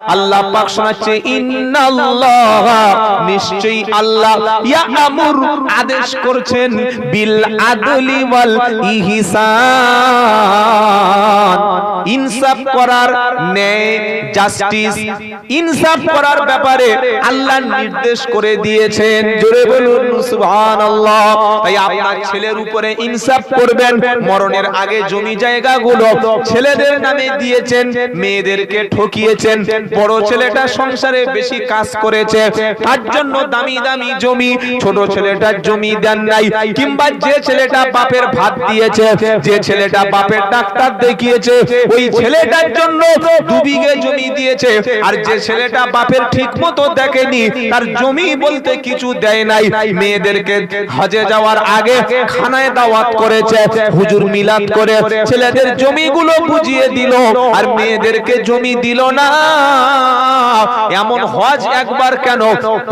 আল্লাহ পাক শোনাচ্ছে, ইন্নাল্লাহ নিশ্চয়ই আল্লাহ ইয়ামুর আদেশ করছেন, বিল আদলি ওয়াল ইহসান। ইনসাফ করার ন্যায়, জাস্টিস। ইনসাফ করার ব্যাপারে আল্লাহ নির্দেশ করে দিয়েছেন। জোরে বলুন, সুবহানাল্লাহ। তাই আপনার ছেলের উপরে ইনসাফ করবেন। মরণের আগে জমি জায়গাগুলো ছেলেদের নামে দিয়েছেন, মেয়েদেরকে ঠকিয়েছেন। বড় ছেলেটা সংসারে বেশি কাজ করেছে। তার জন্য দামি দামি জমি ছোট ছেলেটার জমি দেন নাই। কিংবা যে ছেলেটা বাপের ভাত দিয়েছে যে ছেলেটা বাপের ডাক্তার দেখিয়েছে ওই ছেলেটার জন্য দু বিঘে জমি দিয়েছে। আর যে ছেলেটা বাপের ঠিক মতো দেখেনি তার জমি বলতে কিছু দেয় নাই। মেয়েদেরকে হজে যাওয়ার আগে খানায় দাওয়াত করেছে হুজুর মিলাদ করে ছেলেদের জমিগুলো বুঝিয়ে দিল আর মেয়েদেরকে জমি দিল। না এমন হজ একবার কেন?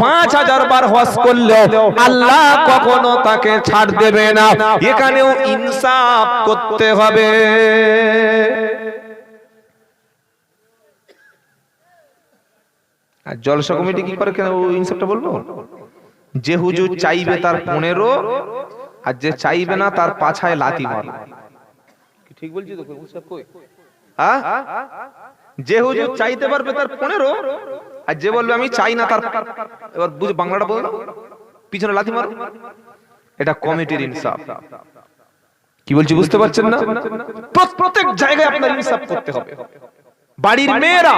পাঁচ হাজার বার হজ করলেও আল্লাহ কখনো তাকে ছাড় দেবে না। এখানেও ইনসাফ করতে হবে। আর জলসা কমিটি কি করে কেন ইনসাফটা বলব যে হুজুর চাইবে তার পনেরো আর যে চাইবে না তার পাছায় লাতি মার। ঠিক বলছি তো কই? হ্যাঁ? যে হুজুর চাইতে পারবে তার পনেরো, আর যে বলবে আমি চাই না তার এবার বুঝে বাংলাটা বলো। পিছনে লাথি মারো। এটা কমিটির ইনসাফ। কি বলছি বুঝতে পারছেন না? প্রত- প্রত্যেক জায়গায় আপনার ইনসাফ করতে হবে। বাড়ির মেয়েরা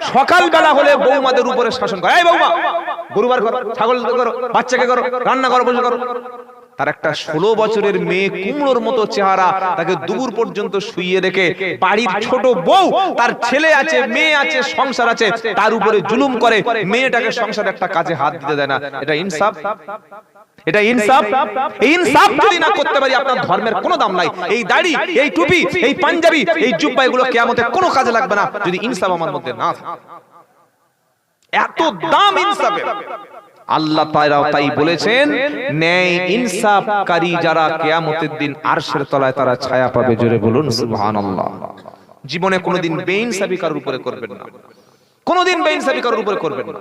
সকালবেলা হলে বৌমাদের উপরে শাসন করে। এই বৌমা গরুবার করো, ছাগল করো, বাচ্চাকে করো, রান্না করো, বসে করো। তার একটা ষোলো বছরের মেয়ে কুমড়োর মতো চেহারা তাকে দুপুর পর্যন্ত শুইয়ে রেখে বাড়ির ছোট বউ, তার ছেলে আছে, মেয়ে আছে, সংসার আছে, তার উপরে জুলুম করে, মেয়েটাকে সংসার একটা কাজে হাত দিতে দেয় না। এটা ইনসাফ? এটা ইনসাফ? এই ইনসাফ যদি না করতে পারি, আপনার ধর্মের কোনো দাম নাই। এই দাড়ি, এই টুপি, এই পাঞ্জাবি, এই জুব্বা, এগুলো কিয়ামতে কোনো কাজে লাগবে না যদি ইনসাফ আমার মধ্যে না এত দাম ইনসাফের। আল্লাহ তাআলা তাই বলেছেন ন্যায় ইনসাফকারী যারা কেয়ামতের দিন আরশের তলায় তারা ছায়া পাবে জোরে বলুন সুবহানাল্লাহ। জীবনে কোনোদিন বেইনসাফি কারোর উপরে করবেন না। কোনোদিন বেইনসাফি কারোর উপরে করবেন না।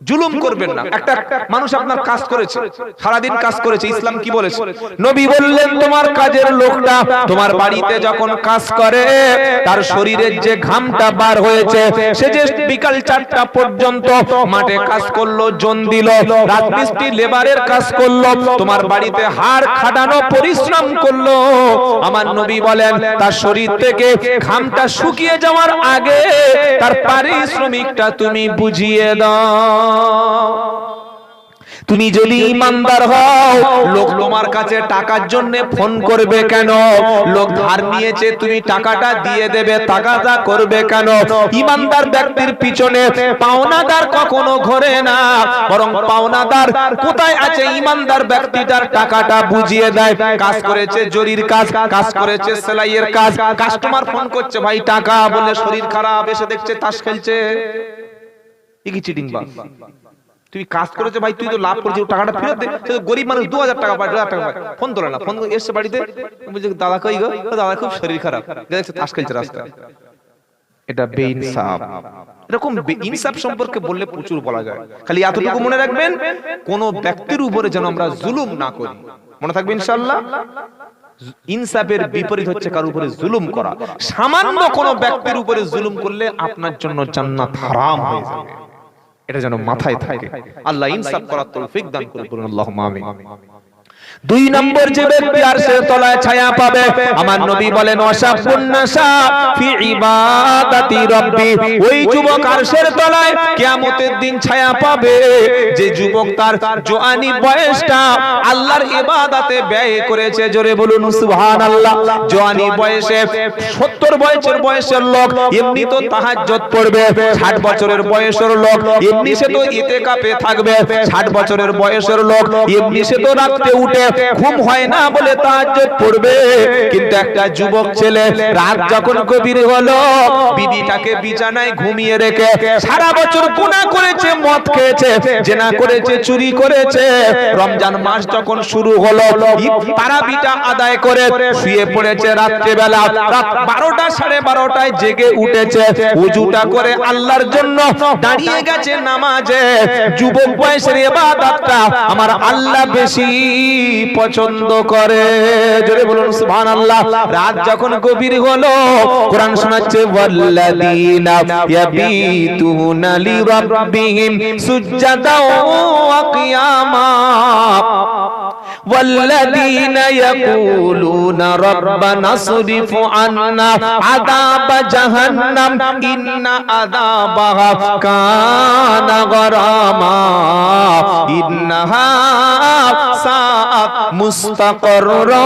জুলুম করবেন না। একটা মানুষ আপনার কাজ করেছে। সারাদিন কাজ করেছে। ইসলাম কি বলেছে? নবী বললেন তোমার কাজের লোকটা তোমার বাড়িতে যখন কাজ করে তার শরীরের যে ঘামটা বার হয়েছে সে যে বিকাল চারটা পর্যন্ত মাঠে কাজ করল জন দিল রাত মিস্ত্রি লেবারের কাজ করল তোমার বাড়িতে হাড় খাটানো পরিশ্রম করল। আমার নবী বলেন তার শরীর থেকে ঘামটা শুকিয়ে যাওয়ার আগে তার পারিশ্রমিকটা তুমি বুঝিয়ে দাও তুমি যদি ইমানদার হও, লোক তোমার কাছে টাকার জন্য ফোন করবে কেন? লোক ধার নিয়েছে, তুমি টাকাটা দিয়ে দেবে টাকাটা করবে কেন? ইমানদার ব্যক্তির পিছনে পাওনাদার কখনো ঘরে না, বরং পাওনাদার কোথায় আছে ইমানদার ব্যক্তিটার টাকাটা বুঝিয়ে দেয়? কাজ করেছে জরির কাজ কাজ করেছে সেলাইয়ের কাজ, কাস্টমার ফোন করছে, ভাই, টাকা। বলে শরীর খারাপ। এসে দেখছে, তাস খেলছে। কি চিটিং বা। তুই কাজ করেছে ভাই তুই তো লাভ করেছিস টাকাটা ফেরত দে। সে তো গরিব মানুষ দু হাজার টাকা পায় দু হাজার টাকা পায়। ফোন তোলে না ফোন এসছে বাড়িতে। বলছে দাদা কই গো? দাদা খুব শরীর খারাপ। দেখছে তাস খেলছে রাস্তায়। এটা বেইনসাফ। এরকম ইনসাফ সম্পর্কে বললে প্রচুর বলা যায়। খালি এতটুকু মনে রাখবেন কোন ব্যক্তির উপরে যেন আমরা জুলুম না করি। মনে থাকবে ইনশাআল্লাহ? ইনসাফের বিপরীত হচ্ছে কার উপরে জুলুম করা। সামান্য কোন ব্যক্তির উপরে জুলুম করলে আপনার জন্য জান্নাত হারাম হয়ে যাবে। এটা যেন মাথায় থাকে। আল্লাহ ইনসাফ করার তৌফিক দান করে বলুন আল্লাহুম্মা আমিন। দুই নম্বর যে ব্যক্তি আর সে তলায় ছায়া পাবে। আমার নবী বলেন ওয়াশাবুন ফি ইবাদাতি রাব্বি। ওই যুবক আরশের তলায় কিয়ামতের দিন ছায়া পাবে। যে যুবক তার জওয়ানি বয়সটা আল্লাহর ইবাদতে ব্যয় করেছে, জোরে বলুন, সুবহানাল্লাহ। জওয়ানি বয়সে 70 বছর বয়সের লোক, এমনি তো তাহাজ্জুদ পড়বে। 60 বছরের বয়সের লোক, এমনি সে তো ইতিকাফে থাকবে। 60 বছরের বয়সের লোক, এমনি সে তো রাতে উঠে রাতে ঘুম হয় না বলে তাহাজ্জুদ পড়বে। কিন্তু একটা যুবক ছেলে রাত যখন গভীর হলো, বিবিটাকে বিছানায় ঘুমিয়ে রেখে সারা বছর গুনাহ করেছে, মদ খেয়েছে, জেনা করেছে, চুরি করেছে। রমজান মাস যখন শুরু হলো তারাবিটা আদায় করে শুয়ে পড়েছে রাত্রে বেলা রাত বারোটা সাড়ে বারোটায় জেগে উঠেছে। উজুটা করে আল্লাহর জন্য দাঁড়িয়ে গেছে নামাজে। যুবক বয়সের এবাদতটা আমার আল্লাহ বেশি। পছন্দ করে। জোরে বলুন, সুবহানাল্লাহ। রাত যখন গভীর হলো, কোরআন শোনাচ্ছে, ওয়াল্লাযীনা ইয়াবিতুনা লিরাব্বিহিম সুজদাও ওয়া কিয়ামা। والذين يقولون ربنا اصرف عنا عذاب جهنم إن عذابها كان غراما إنها ساءت مستقرا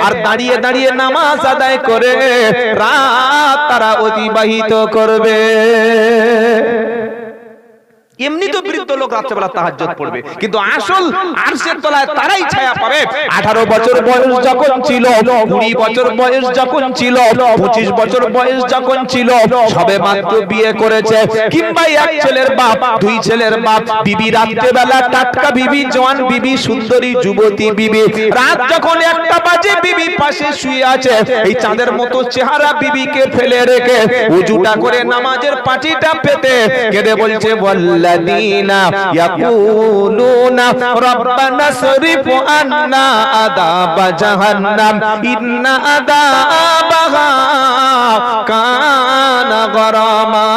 আর দাঁড়িয়ে দাঁড়িয়ে নামাজ আদায় করে রাত তারা অতিবাহিত করবে। এমনি তো বৃদ্ধ লোক রাত্রেবেলা তাহাজ্জুদ পড়বে। কিন্তু আসল আরশের তলায় তারাই ছায়া পাবে। 18 বছর বয়স যখন ছিল 20 বছর বয়স যখন ছিল 25 বছর বয়স যখন ছিল সবে মাত্র বিয়ে করেছে। কিংবা এক ছেলের বাপ দুই ছেলের বাপ বিবি রাত্রেবেলা টাটকা বিবি জওয়ান বিবি সুন্দরী যুবতী বিবি। রাত যখন একটা বাজে বিবি পাশে শুয়ে আছে। এই চাঁদের মতো চেহারা বিবিকে ফেলে রেখে উজুটা করে নামাজের পাটিটা পেতে কেঁদে বলছে বল্লা الذين يقولون ربنا اصرف عنا عذاب جهنم إن عذابها কানা গরমা।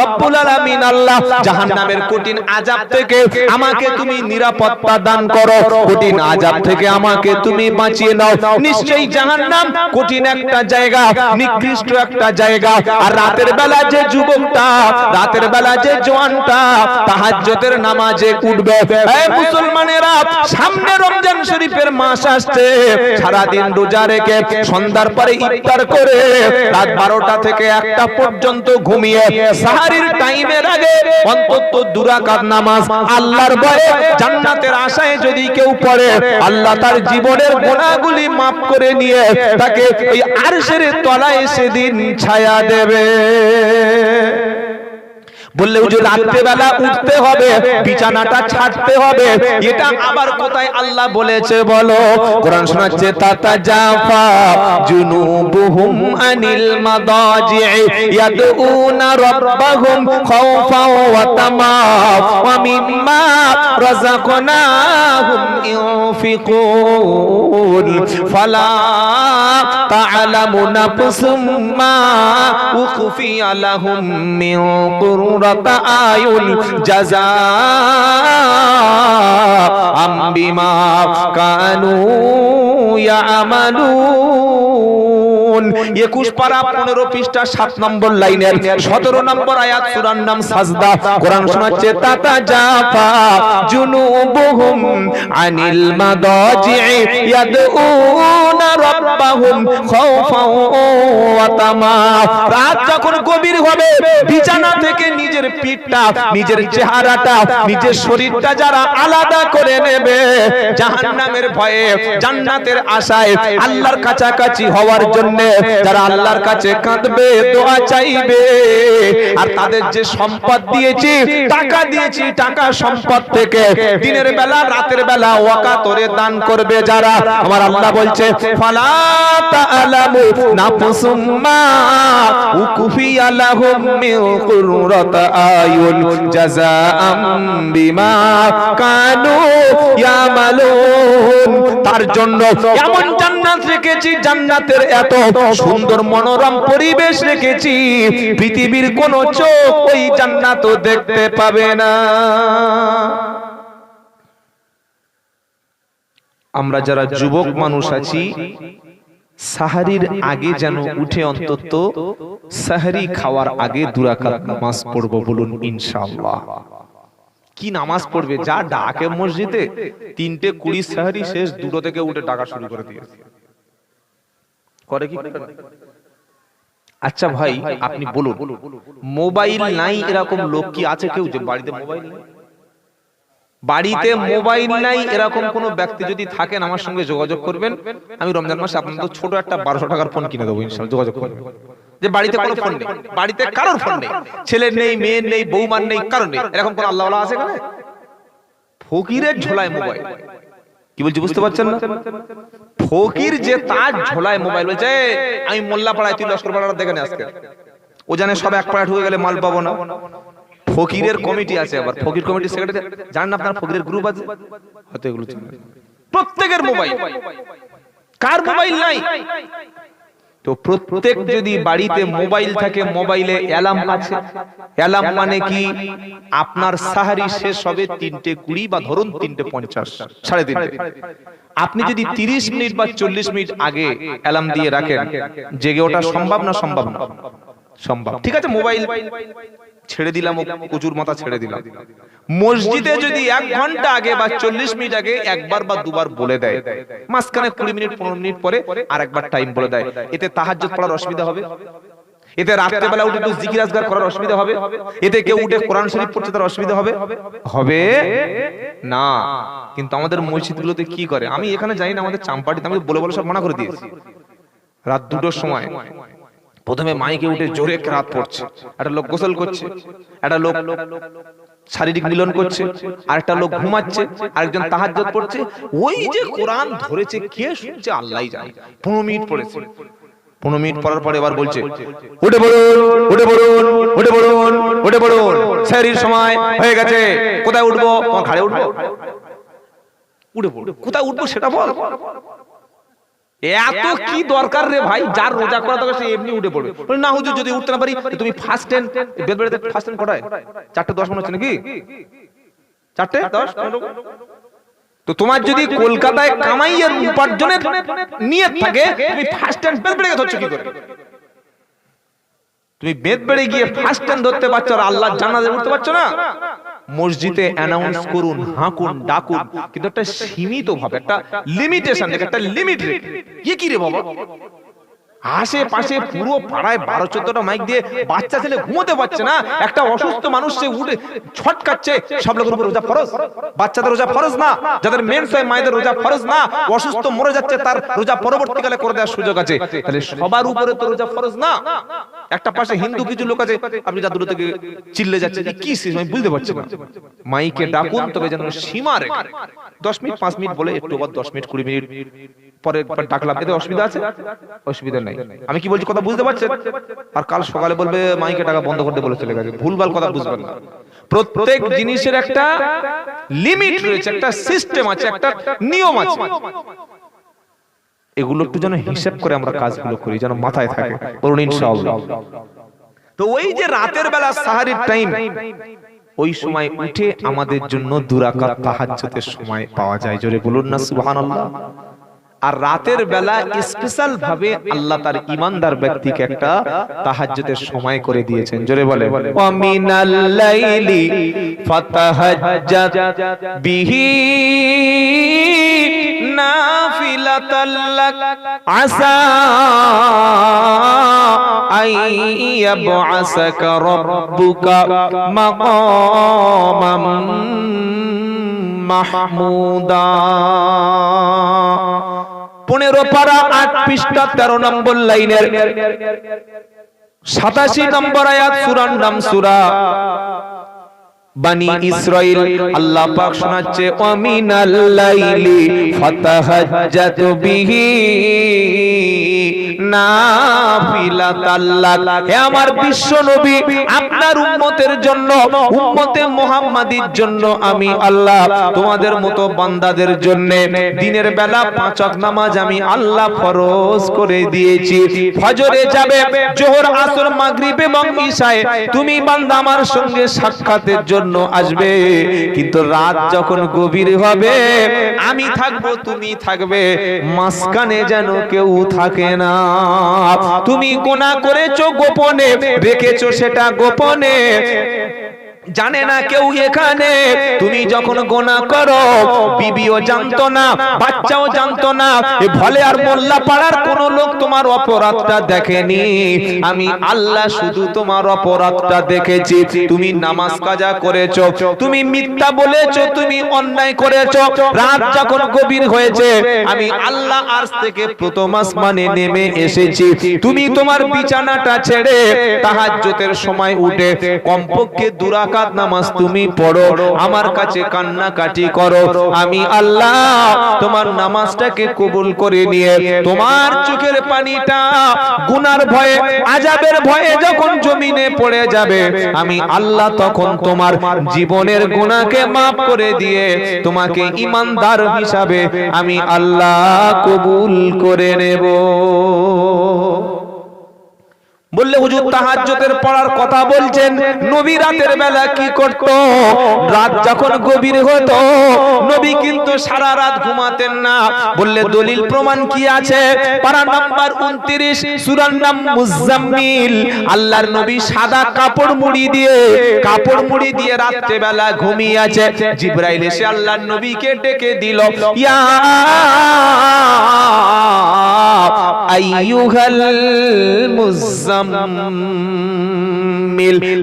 রব্বুল আলামিন আল্লাহ জাহান্নামের কঠিন আযাব থেকে আমাকে তুমি নিরাপত্তা দান করো। কঠিন আযাব থেকে আমাকে তুমি বাঁচিয়ে নাও। নিশ্চয়ই জাহান্নাম কঠিন একটা জায়গা, নিকৃষ্ট একটা জায়গা। আর রাতের বেলা যে যুবকটা, রাতের বেলা যে জোয়ানটা তাহাজ্জুদের নামাজে উঠবে। এই মুসলমানেরা, সামনে রমজান শরীফের মাস আসছে। সারা দিন রোজা রেখে সন্ধ্যার পরে ইফতার করে। রাত 12টা থেকে একটা পর্যন্ত ঘুমিয়ে সাহারির টাইমের আগে অন্তত দুরাকাত নামাজ আল্লাহর ভয়ে জান্নাতের আশায় যদি কেউ পড়ে, আল্লাহ তার জীবনের গোনাগুলি মাফ করে নিয়ে তাকে ওই আরশের তলায় সেদিন ছায়া দেবে। বললে হুজুর রাত্রে বেলা উঠতে হবে বিছানাটা ছাড়তে হবে। এটা আবার কোথায় আল্লাহ বলেছে বলো কোরআন শোনাচ্ছে তাতা জাফা জুনুবুহুম আনিল মাদাজি'i ইয়াদউনা রাব্বাহুম খাওফাও ওয়া তামা ওয়া মিম্মা রাযাকনাহুম ফালা তা'লামু নাফসুম মা উখফিয়া লাহুম মিন কুররাতি আয়ুন জাযাআম বিমা কানু ইয়ামালুন। 21 পারা 15 পৃষ্ঠা 7 নম্বর লাইনের। 17 নম্বর আয়াত সূরার নাম সাজদা। কোরআন শোনাচ্ছে, তাতা জাফা আনিল ইয়াদউনা রাব্বাহুম ওয়া তামা। রাত যখন গভীর হবে, বিছানা থেকে নিজের পিঠটা, নিজের চেহারাটা, নিজের শরীরটা যারা আলাদা করে নেবে, জাহান্নামের ভয়ে জান্নাতের আশায় আল্লাহর কাছাকাছি হওয়ার জন্য যারা আল্লাহর কাছে কাঁদবে দোয়া চাইবে। আর তাদের যে সম্পদ দিয়েছি টাকা দিয়েছি টাকা সম্পদ থেকে দিনের বেলা রাতের বেলা ওয়াকাতরে দান করবে যারা। আমার আল্লাহ বলছে ফালা তাআলামু নাফসুম মা উকুফিয়া লাহুম মিন কুররাত আয়ুন জাযাআম বিমা কানু ইয়ামালুন। তার জন্য এমন জান্নাত রেখেছি জান্নাতের এত সুন্দর মনোরম পরিবেশ রেখেছি। পৃথিবীর কোন চোখ ওই জান্নাতও দেখতে পাবে না। আমরা যারা যুবক মানুষ আছি, সাহারির আগে যেন উঠে অন্তত সাহারি খাওয়ার আগে দুরাকাত নামাজ পড়ব বলুন ইনশাআল্লাহ। কি নামাজ পড়বে? যা ডাকে মসজিদে, তিনটে কুড়ি সাহারি শেষ, দুটো থেকে উঠে ডাকা শুরু করে দিয়েছে। করে কি? আচ্ছা ভাই আপনি বলুন মোবাইল নাই এরকম লোক কি আছে কেউ যে বাড়িতে মোবাইল নেই? বাড়িতে মোবাইল নাই এরকম কোন ব্যক্তি যদি থাকেন আমার সঙ্গে যোগাযোগ করবেন। আমি রমজান মাসে আপনাদের ছোট একটা বারোশো টাকার ফোন কিনে দেবো ইনশাল্লাহ যোগাযোগ করবেন। যে বাড়িতে কোনো ফোন নেই বাড়িতে কারোর ফোন নেই। ছেলের নেই মেয়ের নেই বৌমার নেই কারোর নেই এরকম কোনো আল্লাহ আছে এখানে ফকিরের ঝোলায় মোবাইল। কি বলছি বুঝতে পারছেন না? ফকির যে তার ঝোলায় মোবাইল বলছে আমি মোল্লা পাড়ায় তুই লস্কর পাড়াটা দেখে আজকে। ও জানে সব এক পাড়া ঢুকে গেলে মাল পাবো না। ফকিরের কমিটি আছে আবার। ফকির কমিটি সেক্রেটারি জানেন না আপনার ফকিরের গ্রুপ আছে? হয়তো এগুলো প্রত্যেকের মোবাইল। কার মোবাইল নাই? তো প্রত্যেক যদি বাড়িতে মোবাইল থাকে মোবাইলে অ্যালার্ম আছে। অ্যালার্ম মানে কি? আপনার সাহারি শেষ হবে তিনটে কুড়ি বা ধরুন তিনটে পঞ্চাশ সাড়ে তিনটে। আপনি যদি তিরিশ মিনিট বা চল্লিশ মিনিট আগে অ্যালার্ম দিয়ে রাখেন। জেগে ওটা সম্ভব না সম্ভব না। সম্ভব ঠিক আছে মোবাইল ছেড়ে দিলাম কচুর মাথা ছেড়ে দিলাম। মসজিদে যদি এক ঘণ্টা আগে বা চল্লিশ মিনিট আগে একবার বা দুবার বলে দেয়। মাঝখানে কুড়ি মিনিট পনেরো মিনিট পরে আর একবার টাইম বলে দেয়। এতে তাহাজ্জুদ পড়ার অসুবিধা হবে। এতে রাত্রে বেলা উঠে একটু জিকির আজগার করার অসুবিধা হবে। এতে কেউ উঠে কোরআন শরীফ পড়ছে তার অসুবিধা হবে। হবে? না। কিন্তু আমাদের মসজিদগুলোতে কি করে? আমি এখানে জানি না আমাদের চাম্পাটিতে আমি বলে বলে সব মানা করে দিয়েছি। রাত দুটোর সময়। প্রথমে মাইকে উঠে জোরে রাত পড়ছে একটা লোক গোসল করছে একটা লোক শারীরিক মিলন করছে আরেকটা লোক ঘুমাচ্ছে আরেকজন তাহাজ্জুদ পড়ছে। ওই যে কোরআন ধরেছে কে শুনছে? আল্লাহই জানে। পনেরো মিনিট পড়েছে। পনেরো মিনিট পড়ার পরে এবার বলছে উঠে পড়ুন উঠে পড়ুন উঠে পড়ুন উঠে পড়ুন। স্যারির সময় হয়ে গেছে। কোথায় উঠবো? ঘাড়ে উঠবো। উঠে পড়ো কোথায় উঠবো সেটা বল। এত কি দরকার রে ভাই? যার রোজা করা দরকার সে এমনি উঠে পড়বে। না হুজুর যদি উঠতে না পারি তুমি ফার্স্ট টেন বেদবেড়াতে ফার্স্ট টেন কটায়? চারটে দশ মনে হচ্ছে নাকি? চারটে দশ? তো তোমার যদি কলকাতায় কামাইয়ের উপার্জনের নিয়ে থাকে তুমি ফার্স্ট টেন বেদবেড়ে ধরছো কি করে? তুমি বেদ বেড়ে গিয়ে ফার্স্ট টাইম ধরতে পারছ আর আল্লাহ জানাজা উঠতে পারছ না? মসজিদে অ্যানাউন্স করুন হাঁকুন ডাকুন। কিন্তু একটা সীমিত ভাবে একটা লিমিটেশন একটা লিমিট রেখে। কি কি রে বাবা? আশেপাশে পুরো পাড়ায় বারো চোদ্দটা মাইক দিয়ে বাচ্চা ছেলে ঘুমোতে পারছে না। একটা অসুস্থ মানুষ সে উঠে ছটকাচ্ছে, সব লোকের উপর রোজা ফরজ। বাচ্চাদের রোজা ফরজ না, যাদের মেন্স হয় মায়েদের রোজা ফরজ না, অসুস্থ মরে যাচ্ছে তার রোজা পরবর্তীকালে করে দেওয়ার সুযোগ আছে। তাহলে সবার উপরে তো রোজা ফরজ না। একটা পাশে হিন্দু কিছু লোক আছে, আপনি যা দূর থেকে চিল্লে যাচ্ছে কি আমি বুঝতে পারছি না। মাইকে ডাকুন, তবে যেন সীমা রেখে। দশ মিনিট, পাঁচ মিনিট বলে, একটু আবার দশ মিনিট, কুড়ি মিনিট। পরে ডাকলাম এতে অসুবিধা আছে? অসুবিধা নাই। আমি কি বলছি কথা বুঝতে পারছেন? আর কাল সকালে বলবে মাইকে টাকা বন্ধ করতে বলে চলে গেছে ভুলভাল কথা বুঝবেন না। প্রত্যেক জিনিসের একটা লিমিট রয়েছে একটা সিস্টেম আছে একটা নিয়ম আছে। এগুলো একটু যেন হিসাব করে আমরা কাজগুলো করি যেন মাথায় থাকে। বলুন ইনশাআল্লাহ। তো ওই যে রাতের বেলা সাহারির টাইম ওই সময় উঠে আমাদের জন্য দুরাকাত তাহাজ্জুদের সময় পাওয়া যায়। জোরে বলুন না সুবহানাল্লাহ। আর রাতের বেলা স্পেশাল ভাবে আল্লাহ তার ইমানদার ব্যক্তিকে একটা তাহাজ্জুদের সময় করে দিয়েছেন। জোরে বলে ওয়া মিনাল লাইলি ফাতাহাজ্জাত বিহি নাফিলাতাল লাক আসা আই ইয়াবআসাকা রাব্বুকা মাকামাম মাহমুদা। পনেরো পারা আট পৃষ্ঠা তেরো নম্বর লাইনের সাতাশি নম্বর আয়াত সুরার নাম সুরা। বানি ইসরাইল আল্লাহ পাক শোনাচ্ছে অমিনাল লাইলি ফাতাহাজ্জাত বিহি নাফিলাতাল্লাক হে আমার বিশ্ব নবী আপনার উম্মতের জন্য উম্মতে মুহাম্মাদির জন্য আমি আল্লাহ তোমাদের মতো বান্দাদের জন্য দিনের বেলা পাঁচ ওয়াক্ত নামাজ আমি আল্লাহ ফরজ করে দিয়েছি। ফজরে যাবে জোহর আসর মাগরিব এবং তুমি বান্দা আমার সঙ্গে সাক্ষাতের জন্য জন্য আসবে, কিন্তু রাত যখন গভীর হবে, আমি থাকব, তুমি থাকবে, মাঝখানে যেন কেউ থাকে না। তুমি গোনা করেছ গোপনে, রেখেছো সেটা গোপনে। জানে না কেউ এখানে। তুমি যখন গোনা করো বিবিও জানতো না বাচ্চাও জানতো না। এ ভলে আর মোল্লা পাড়ার কোন লোক তোমার অপরাধটা দেখেনি। আমি আল্লাহ শুধু তোমার অপরাধটা দেখেছি। তুমি নামাজ কাজা করেছ তুমি মিথ্যা বলেছ তুমি অন্যায় করেছ। রাত যখন গভীর হয়েছে আমি আল্লাহ আজ থেকে প্রথম আসমানে নেমে এসেছি। তুমি তোমার বিছানাটা ছেড়ে তাহাজ্জুদের সময় উঠে কমপক্ষে দুরাকাত নামাজ তুমি পড়ো, আমার কাছে কান্নাকাটি করো। আমি আল্লাহ তোমার নামাজটাকে কবুল করে নিয়ে তোমার চোখের পানিটা গুনার ভয়ে আজাবের ভয়ে যখন জমিনে পড়ে যাবে, আমি আল্লাহ তখন তোমার জীবনের গুনাহকে মাফ করে দিয়ে তোমাকে ইমানদার হিসাবে আমি আল্লাহ কবুল করে নেব। বললে হুজুর তাহাজ্জুদের পড়ার কথা বলছেন, নবী রাতের বেলা কি করত? রাত যখন গভীর হতো, নবী কিন্তু সারা রাত ঘুমাতেন না। বললে দলিল প্রমাণ কি আছে? পারা নাম্বার 29 সূরার নাম মুজাম্মিল। আল্লাহর নবী সাদা কাপড় মুড়ি দিয়ে, কাপড় মুড়ি দিয়ে রাত্রে বেলা ঘুমিয়ে আছে জিবরাইল এসে আল্লাহর নবীকে ডেকে দিল, ইয়া আইয়ুহাল মুজাম্মিল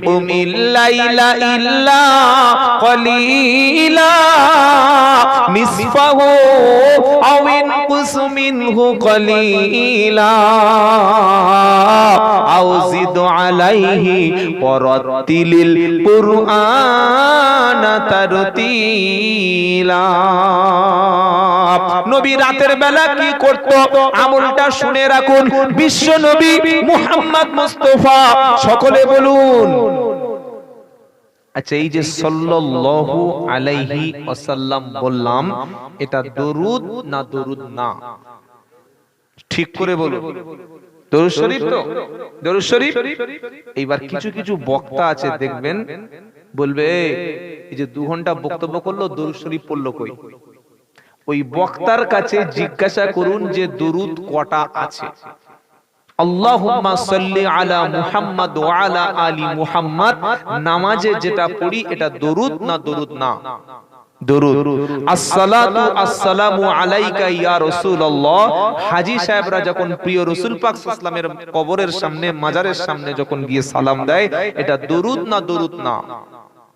কুমিল লাইলা ইল্লা কলিলা নিসফাহু আও কলিলা আও জিদ আলাইহি ওয়ারাতিলিল কুরআন তারতিলা নবী রাতের বেলা কি করত? আমলটা শুনে রাখুন। বিশ্ব নবী মুহাম্মদ মুস্তাফা, সকলে বলুন। আচ্ছা এই যে সাল্লাল্লাহু আলাইহি ওয়াসাল্লাম বললাম, এটা দরুদ না দরুদ না? ঠিক করে বলুন। দরুদ শরীফ তো? দরুদ শরীফ? এইবার কিছু কিছু বক্তা আছে, দেখবেন, বলবে এই যে দু ঘণ্টা বক্তব্য করল, দরুদ শরীফ পড়ল কই? ওই বক্তার কাছে জিজ্ঞাসা করুন যে দরুদ কটা আছে। নামাজে যেটা পড়ি, এটা দরুদ না দরুদ না? সাহেবরা যখন প্রিয় কবরের সামনে, মাজারের সামনে যখন গিয়ে সালাম দেয়, এটা দরুদ না দরুদ না?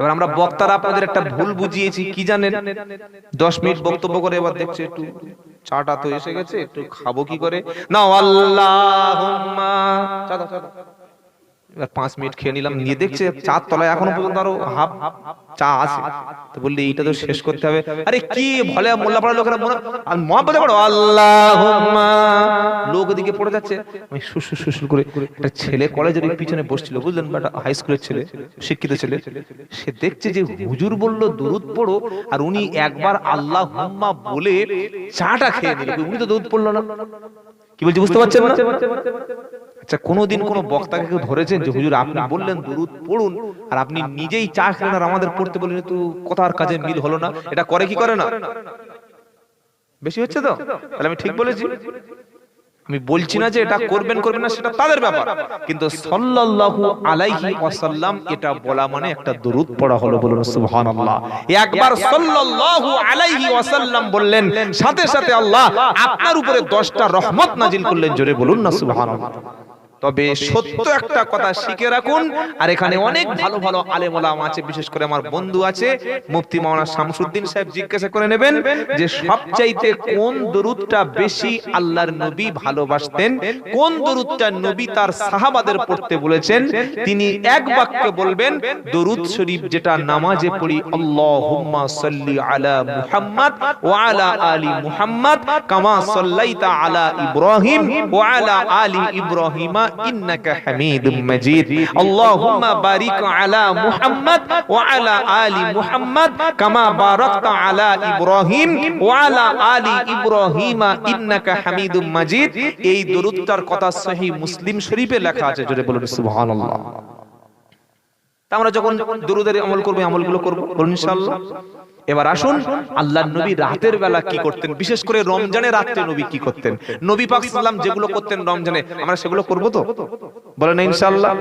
এবার আমরা বক্তারা আপনাদের একটা ভুল বুঝিয়েছি কি জানেন? দশ মিনিট বক্তব্য করে এবার দেখছে একটু চাটা তো এসে গেছে একটু খাব কি করে? না আল্লাহ। এবার পাঁচ মিনিট খেয়ে নিলাম নিয়ে দেখছে চার তলায় এখনও পর্যন্ত আরও হাফ চা আছে। তো বললি এইটা তো শেষ করতে হবে। আরে কি ভলে মোল্লা পাড়ার লোকেরা মনে আর মহাব্বতে পড়ো আল্লাহুম্মা। লোক ওদিকে পড়ে যাচ্ছে। আমি সুসু সুসু করে একটা ছেলে কলেজের পিছনে বসছিল বুঝলেন? বা হাই স্কুলের ছেলে শিক্ষিত ছেলে। সে দেখছে যে হুজুর বলল দরুদ পড়ো। আর উনি একবার আল্লাহ হুম্মা বলে চাটা খেয়ে নিল। উনি তো দরুদ পড়ল না। কি বলছি বুঝতে পারছেন না? আচ্ছা কোনোদিন কোনো বক্তাকে কেউ ধরেছেন যে হুজুর আপনি বললেন দরুদ পড়ুন আর আপনি নিজেই চা খেলেন আর আমাদের পড়তে বললেন তো কথার কাজে মিল হলো না এটা করে কি করে না? বেশি হচ্ছে তো? তাহলে আমি ঠিক বলেছি। আমি বলছি না যে এটা করবেন করবেন না সেটা তাদের ব্যাপার। কিন্তু সাল্লাল্লাহু আলাইহি ওয়াসাল্লাম এটা বলা মানে একটা দরুদ পড়া হলো বলুন সুবহানাল্লাহ। একবার সাল্লাল্লাহু আলাইহি ওয়াসাল্লাম বললেন সাথে সাথে আল্লাহ আপনার উপরে 10টা রহমত নাজিল করলেন জোরে বলুন না সুবহানাল্লাহ তবে সত্য একটা কথা শিখে রাখুন। আর এখানে অনেক ভালো ভালো আলেম ওলাম আছে বিশেষ করে আমার বন্ধু আছে। মুফতি মাওলানা শামসুদ্দিন সাহেব জিজ্ঞাসা করে নেবেন যে সবচাইতে কোন দরুদটা বেশি আল্লাহর নবী ভালোবাসতেন? কোন দরুদটা নবী তার সাহাবাদের পড়তে বলেছেন? তিনি এক বাক্যে বলবেন দরুদ শরীফ যেটা নামাজে পড়ি আল্লাহুম্মা সাল্লি আলা মুহাম্মদ ওয়া আলা আলি মুহাম্মদ কামা সাল্লাইতা আলা ইব্রাহিম ওয়া আলা আলি ইব্রাহিমা ইন্নাকা হামিদুম মাজিদ। আল্লাহুম্মা বারিক আলা মুহাম্মদ ওয়া আলা আলি মুহাম্মদ কামা বারাকতা আলা ইব্রাহিম ওয়া আলা আলি ইব্রাহিমা ইন্নাকা হামিদুম মাজিদ। এই দরুদটার কথা সহিহ মুসলিম শরীফে লেখা আছে। জোরে বলুন সুবহানাল্লাহ। তা আমরা যখন দরুদের আমল করব আমলগুলো করব বলুন ইনশাআল্লাহ। এবার আসুন আল্লাহ নবী রাতের বেলা কি করতেন? বিশেষ করে রমজানে রাত্রে নবী কি করতেন? নবী পাক সাল্লাম যেগুলো করতেন রমজানে, আমরা সেগুলো করব তো? বলেন ইনশাআল্লাহ।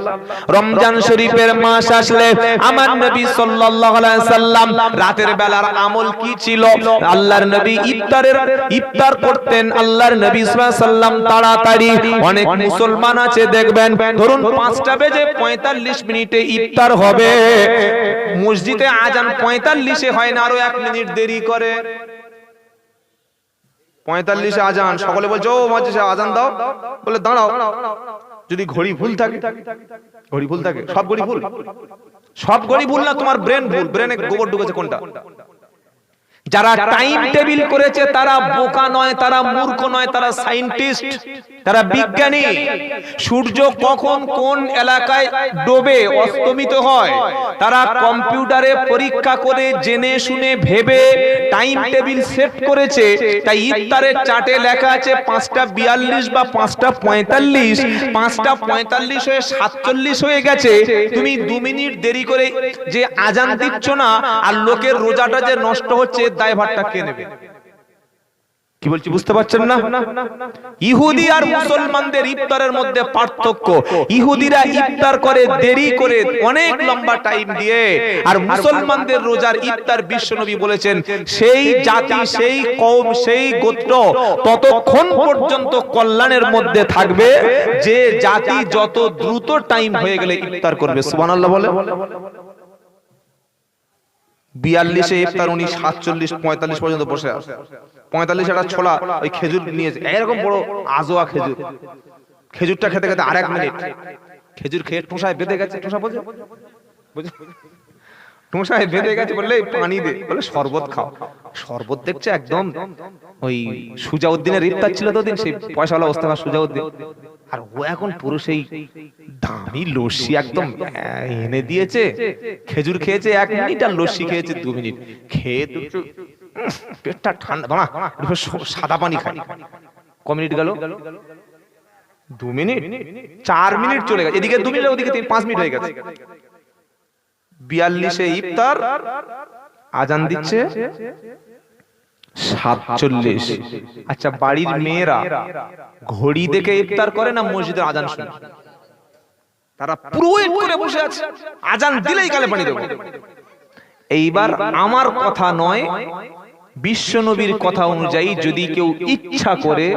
রমজান শরীফের মাস আসলে আমার নবী সাল্লাল্লাহু আলাইহি সাল্লাম রাতের বেলার আমল কি ছিল? আল্লাহর নবী ইফতারের, ইফতার করতেন আল্লাহর নবী সাল্লাল্লাহু আলাইহি সাল্লাম তাড়াতাড়ি। অনেক মুসলমান আছে, দেখবেন, ধরুন পাঁচটা বেজে পঁয়তাল্লিশ মিনিটে ইফতার হবে। মসজিদে আজান পঁয়তাল্লিশে হয় না আরও এক মিনিট দেরি করে। পঁয়তাল্লিশে আজান। সকলে বলছে, ও মসজিদ আজান দাও। বলে, দাঁড়াও। যদি ঘড়ি ভুল থাকে, ঘড়ি ভুল থাকে, সব ঘড়ি ভুল? সব ঘড়ি ভুল না, তোমার ব্রেন ভুল? ব্রেনে গোবর ঢুকেছে কোনটা? যারা টাইম টেবিল করেছে তারা বোকা নয় তারা মূর্খ নয় তারা সাইন্টিস্ট তারা বিজ্ঞানী। সূর্য কখন কোন এলাকায় ডোবে অস্তমিত হয় তারা কম্পিউটারে পরীক্ষা করে জেনে শুনে ভেবে টাইম টেবিল সেট করেছে। তাই ইফতারের চার্টে লেখা আছে পাঁচটা বিয়াল্লিশ বা পাঁচটা পঁয়তাল্লিশ। পাঁচটা পঁয়তাল্লিশ হয়ে সাতচল্লিশ হয়ে গেছে। তুমি দু মিনিট দেরি করে যে আজান দিচ্ছ না আর লোকের রোজাটা যে নষ্ট হচ্ছে দায়ভারটা কে নেবে? কি বলছি, বুঝতে পারছেন না? ইহুদি আর মুসলমানদের ইফতারের মধ্যে পার্থক্য। ইহুদিরা ইফতার করে, দেরি করে, অনেক লম্বা টাইম দিয়ে। আর মুসলমানদের রোজার ইফতার বিশ্বনবী বলেছেন, সেই জাতি, সেই কওম, সেই গোত্র ততক্ষণ পর্যন্ত কল্যাণের মধ্যে থাকবে, যে জাতি যত দ্রুত টাইম হয়ে গেলে ইফতার করবে। সুবহানাল্লাহ বলে বিয়াল্লিশে ইফতার উনি সাতচল্লিশ পঁয়তাল্লিশ পর্যন্ত বসে আছে পঁয়তাল্লিশ একটা ছোলা ওই খেজুর নিয়েছে। এরকম বড় আজোয়া খেজুর। খেজুরটা খেতে খেতে আর এক মিনিট। খেজুর খেয়ে ঠোসায় বেঁধে গেছে। ঠোসা বলছে? ঠোসায় বেঁধে গেছে বললে পানি দে। বলে শরবত খাও। শরবত দেখছে একদম ওই সুজাউদ্দিনের ইফতার ছিল তো দিন সেই পয়সাওয়ালা ওস্তাদ সুজাউদ্দিন। আর ও এখন পুরো সেই দামি লস্যি একদম এনে দিয়েছে। খেজুর খেয়েছে এক মিনিট আর লস্যি খেয়েছে দু মিনিট। খেয়ে দুটো পেটটা ঠান্ডা। সাদা পানি খাই। ক মিনিট গেল? দু মিনিট? চার মিনিট চলে গেছে। এদিকে দু মিনিট ওদিকে তিন পাঁচ মিনিট হয়ে গেছে। বিয়াল্লিশে ইফতার আজান দিচ্ছে। সাতচল্লিশ। আচ্ছা বাড়ির মেয়েরা ঘড়ি দেখে ইফতার করে না মসজিদের আজান শুনে? তারা পুরো করে বসে আছে। আজান দিলেই গালে পানি দেবো। এইবার আমার কথা নয় বিশ্ব নবীর কথা অনুযায়ী যদি কেউ ইচ্ছা করে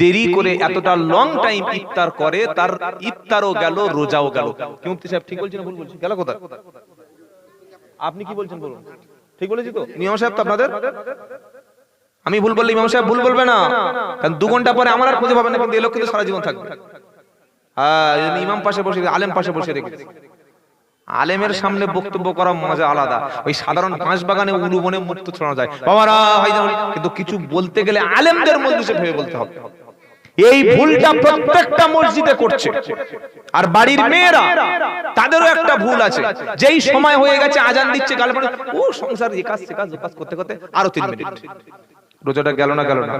দেরি করে এতটা লং টাইম ইফতার করে তার ইফতারও গেল রোজাও গেল। কি মুফতি সাহেব ঠিক বলছেন ভুল বলছেন? গেল কোথায়? আপনি কি বলছেন বলুন? ঠিক বলেছি তো? নিয়ম সাহেব তো আপনাদের? আমি ভুল বললে ইমাম সাহেব ভুল বলবে না। কারণ দু ঘণ্টা পরে আমার আর খুঁজে পাবে না কিন্তু এ লোক কিন্তু সারা জীবন থাকবে। হ্যাঁ ইমাম পাশে বসে আলেম পাশে বসে রেখেছে। আলেমের সামনে বক্তব্য করা মজা আলাদা। ওই সাধারণ বাঁশ বাগানে উলু বনে মুক্ত ছড়ানো যায়। বাবারা হয় কিন্তু কিছু বলতে গেলে আলেমদের মধ্যে ভেবে বলতে হবে। এই ভুলটা প্রত্যেকটা মসজিদে করছে। আর বাড়ির মেয়েরা তাদেরও একটা ভুল আছে। যেই সময় হয়ে গেছে আজান দিচ্ছে গাল ও সংসার এ কাজ সে কাজ করতে করতে আরও তিন মিনিট। রোজাটা গেল না গেল না?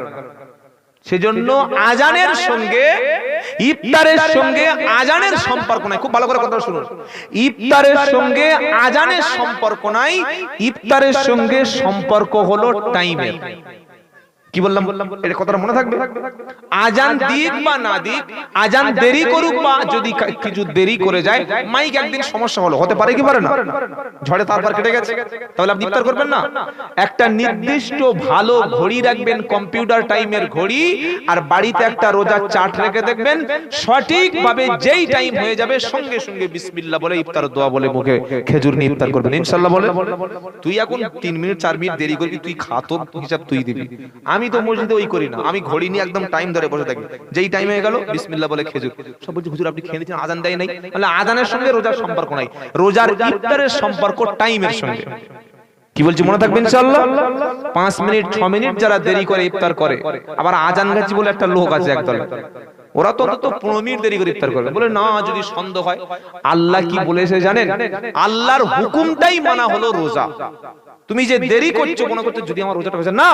সেজন্য আজানের সঙ্গে ইফতারের সঙ্গে আজানের সম্পর্ক নাই। খুব ভালো করে কথা শুনুন। ইফতারের সঙ্গে আজানের সম্পর্ক নাই। ইফতারের সঙ্গে সম্পর্ক হলো টাইমের কি বললাম? এটা কথাটা মনে থাকবে? আজান দিক বা না দিক, আজান দেরি করুক বা যদি কিছু দেরি করে যায়, মাইক একদিন সমস্যা হলো। হতে পারে কি পারে না? ঝড়ে তারপর কেটে গেছে। তাহলে আপনি ইফতার করবেন না? একটা নির্দিষ্ট ভালো ঘড়ি রাখবেন, কম্পিউটার টাইমের ঘড়ি, আর বাড়িতে একটা রোজার চার্ট রেখে দেখবেন সঠিক ভাবে যেই টাইম হয়ে যাবে, সঙ্গে সঙ্গে বিসমিল্লাহ বলে ইফতার দোয়া বলে মুখে খেজুর নিয়ে ইফতার করবেন। ইনশাআল্লাহ বলে তুই এখন তিন মিনিট, চার মিনিট দেরি করবি, তুই খা, তোর হিসাব তুই দিবি। আমি তো মসজিদে ওই করি না। আমি ঘড়ি নিয়ে একদম টাইম ধরে বসে থাকি। যেই টাইম হয়ে গেল, বিসমিল্লাহ বলে খেজুর। সব বলছি, হুজুর, আপনি খেয়ে নিচ্ছেন আজান দেয় নাই? বলে, আজানের সঙ্গে রোজার সম্পর্ক নাই। রোজার ইফতারের সম্পর্ক টাইমের সঙ্গে। কি বলছি, মনে থাকবে ইনশাআল্লাহ? পাঁচ মিনিট, ছ মিনিট যারা দেরি করে ইফতার করে, আবার আজান গাছি বলে একটা লোক আছে একদল। ওরা তো অন্তত পনেরো মিনিট দেরি করে ইফতার করবে। বলে, না, যদি সন্দেহ হয়, আল্লাহ কি বলেছে জানেন? আল্লাহর হুকুমটাই মানা হলো রোজা। তুমি যে দেরি করছ মনে করছ যদি আমার রোজাটা হয়েছে না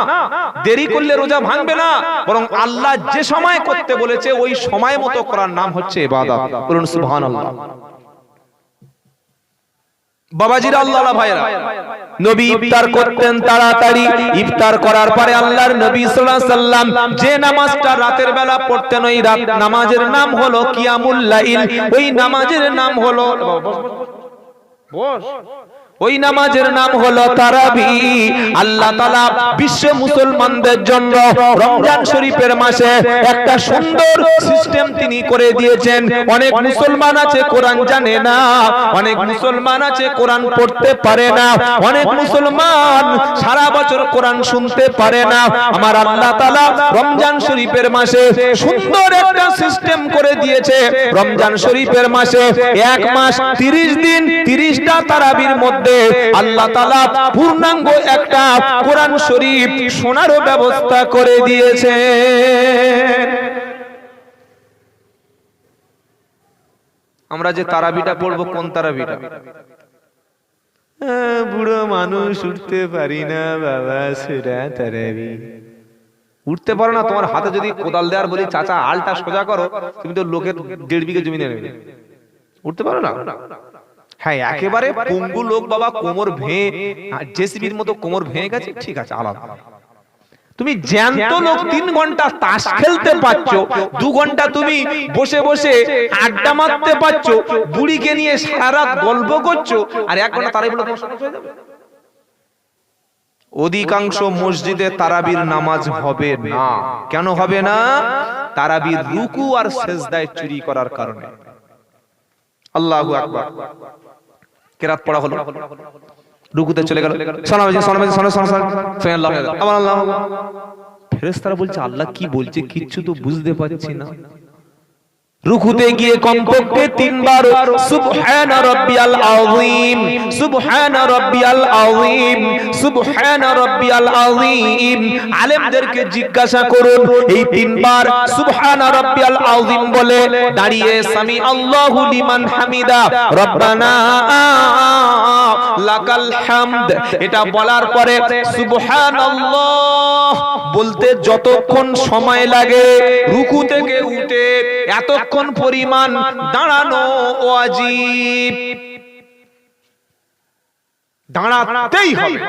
দেরি করলে রোজা ভাঙবে না বরং আল্লাহ যে সময় করতে বলেছে ওই সময় মতো করার নাম হচ্ছে ইবাদত। বলুন সুবহানাল্লাহ। বাবাজিরা আল্লাহ ভাইরা নবী ইফতার করতেন তাড়াতাড়ি ইফতার করার পরে আল্লাহর নবী সাল্লাল্লাহু আলাইহি সাল্লাম যে নামাজটা রাতের বেলা পড়তেন ওই রাত নামাজের নাম হলো কিয়ামুল লাইল। ওই নামাজের নাম হলো বস। ওই নামাজের নাম হলো তারাবি। আল্লাহ তাআলা বিশ্ব মুসলমানদের জন্য রমজান শরীফের মাসে একটা সুন্দর সিস্টেম তিনি করে দিয়েছেন। অনেক মুসলমান আছে, কোরআন জানে না। অনেক মুসলমান আছে, কোরআন পড়তে পারে না। অনেক মুসলমান সারা বছর কোরআন শুনতে পারে না। আমার আল্লাহ তাআলা রমজান শরীফের মাসে সুন্দর একটা সিস্টেম করে দিয়েছে। রমজান শরীফের মাসে এক মাস 30 দিন 30টা তারাবির মধ্যে আল্লাহ তাআলা পূর্ণাঙ্গ একটা কোরআন শরীফ শোনারও ব্যবস্থা করে দিয়েছে আমরা যে তারাবিটা পড়ব কোন তারাবিটা? বুড়ো মানুষ উঠতে পারি না বাবা সেরা তারাবি। উঠতে পারো না তোমার হাতে যদি কোদাল দেওয়ার বলি চাচা আলটা সোজা করো তুমি তো লোকের দেড় বিঘে জমি নেবে। উঠতে পারো না? হ্যাঁ একেবারে পঙ্গু লোক বাবা কোমর ভেঙে জেসিবির মতো কোমর ভেঙে গেছে? ঠিক আছে আলাদা তুমি জ্যান্ত লোক তিন ঘণ্টা তাস খেলতে পারছ দু ঘণ্টা তুমি বসে বসে আড্ডা মারতে পারছ বুড়িকে নিয়ে সারা গল্প করছ আর এক ঘণ্টা তারাই বলে হয়ে যাবে? অধিকাংশ মসজিদে তারাবির নামাজ হবে না। কেন হবে না? তারাবির রুকু আর সেজদায় চুরি করার কারণে। আল্লাহু আকবার। কেরাত পড়া হলো। রুকুতে চলে গেল। সোনা আল্লাহ। আবার আল্লাহ। ফেরেশতারা বলছে আল্লাহ কি বলছে? কিচ্ছু তো বুঝতে পারছি না। রুকুতে গিয়ে কমপক্ষে তিনবার আযীম আযীম আযীম। আলেমদেরকে জিজ্ঞাসা করুন, এই তিনবার আযীম বলে দাঁড়িয়ে সামি আল্লাহু লিমান হামিদা, রব্বানা লাকাল হামদ। এটা বলার পরে সুবহানাল্লাহ বলতে যতক্ষণ সময় লাগে, রুকু থেকে উঠে, এতক্ষণ পরিমাণ দাঁড়ানো ওয়াজিব দাঁড়াতেই হবে।